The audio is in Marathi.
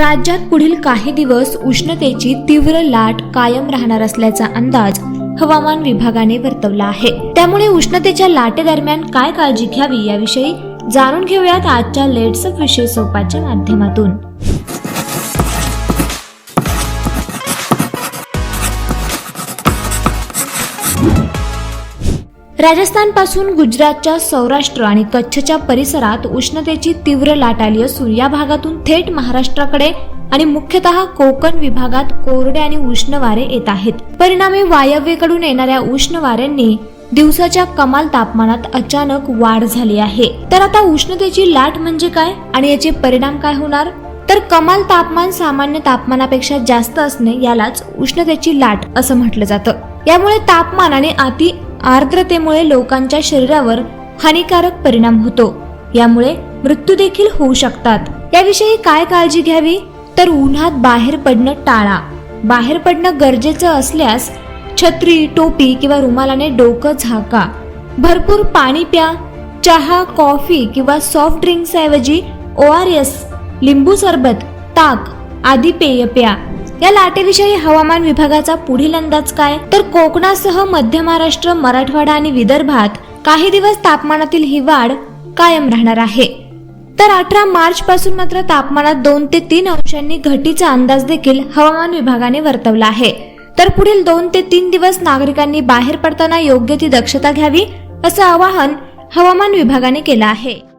राज्यात पुढील काही दिवस उष्णतेची तीव्र लाट कायम राहणार असल्याचा अंदाज हवामान विभागाने वर्तवला आहे. त्यामुळे उष्णतेच्या लाटेदरम्यान काय काळजी घ्यावी याविषयी जाणून घेऊयात आजच्या लेट्सअप विषय सोपाच्या माध्यमातून. राजस्थानपासून गुजरातच्या सौराष्ट्र आणि कच्छच्या परिसरात उष्णतेची तीव्र लाट आली असून या भागातून थेट महाराष्ट्राकडे आणि मुख्यतः कोकण विभागात कोरडे आणि उष्ण वारे येत आहेत. परिणामी वायव्येकडून येणाऱ्या उष्ण वाऱ्यांनी दिवसाच्या कमाल तापमानात अचानक वाढ झाली आहे. तर आता उष्णतेची लाट म्हणजे काय आणि याचे परिणाम काय होणार? तर कमाल तापमान सामान्य तापमानापेक्षा जास्त असणे यालाच उष्णतेची लाट असं म्हटलं जातं. यामुळे तापमान आणि अति आर्द्रतेमुळे लोकांच्या शरीरावर हानिकारक परिणाम होतो. यामुळे मृत्यू देखील होऊ शकतात. याविषयी काय काळजी घ्यावी? तर उन्हात बाहेर पडणं टाळा. बाहेर पडणं गरजेचं असल्यास छत्री टोपी किंवा रुमालाने डोकं झाका. भरपूर पाणी प्या. चहा कॉफी किंवा सॉफ्ट ड्रिंक्सऐवजी ओ आर एस लिंबू सरबत ताक आदी पेय प्या. या लाटेविषयी हवामान विभागाचा पुढील अंदाज काय? तर कोकणासह मध्य महाराष्ट्र मराठवाडा आणि विदर्भात काही दिवस तापमानातील ही वाढ कायम राहणार आहे. तर अठरा मार्च पासून मात्र तापमानात दोन ते तीन अंशांनी घटीचा अंदाज देखील हवामान विभागाने वर्तवला आहे. तर पुढील दोन ते तीन दिवस नागरिकांनी बाहेर पडताना योग्य ती दक्षता घ्यावी असं आवाहन हवामान विभागाने केलं आहे.